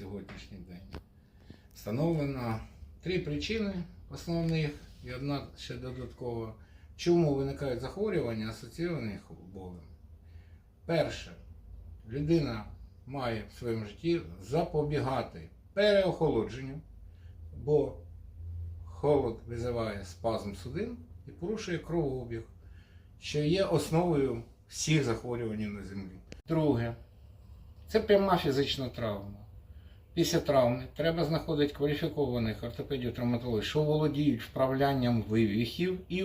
сьогоднішній день. Встановлено три причини основних і одна ще додаткова. Чому виникають захворювання, асоційовані болем? Перше, людина має в своєму житті запобігати переохолодженню, бо холод визиває спазм судин і порушує кровообіг, що є основою всіх захворювань на землі. Друге, це пряма фізична травма. Після травми треба знаходити кваліфікованих ортопедів травматологів, що володіють вправлянням вивіхів і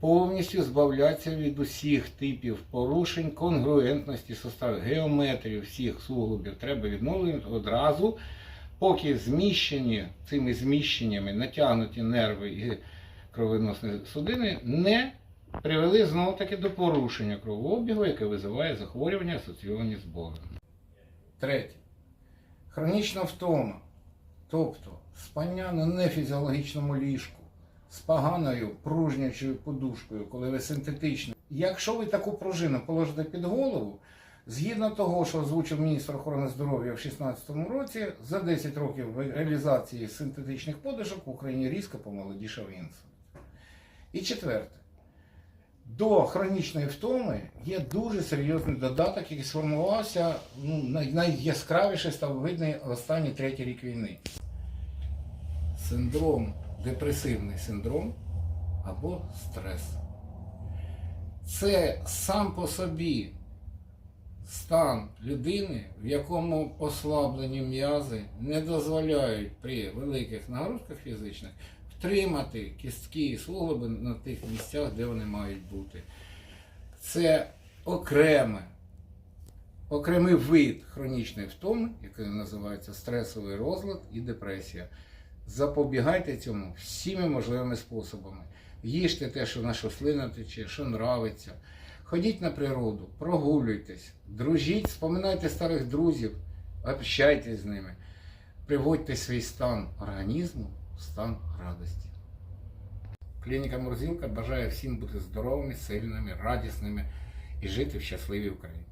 повністю збавлятися від усіх типів порушень, конгруентності суставів, геометрії всіх суглобів треба відновлювати одразу, поки зміщені цими зміщеннями натягнуті нерви і кровоносні судини не привели знову таки до порушення кровообігу, яке визиває захворювання, асоційовані з болем. Третє. Хронічна втома, тобто спання на нефізіологічному ліжку з поганою пружнячою подушкою, коли ви синтетично. Якщо ви таку пружину положите під голову, згідно того, що озвучив міністр охорони здоров'я в 2016 році, за 10 років реалізації синтетичних подушок в Україні різко помолодішав інсульт. І четверте. До хронічної втоми є дуже серйозний додаток, який сформувався, ну, найяскравіше став видний останній третій рік війни. Синдром, депресивний синдром або стрес. Це сам по собі стан людини, в якому послаблені м'язи не дозволяють при великих нагрузках фізичних втримати кістки і суглоби на тих місцях, де вони мають бути. Це окреме, окремий вид хронічної втоми, який називається стресовий розлад і депресія. Запобігайте цьому всіми можливими способами. Їжте те, що на слина тече, що нравиться. Ходіть на природу, прогулюйтесь, дружіть, споминайте старих друзів, общайтесь з ними. Приводьте свій стан організму стан радості. Клініка Мурзілка бажає всім бути здоровими, сильними, радісними і жити в щасливій Україні.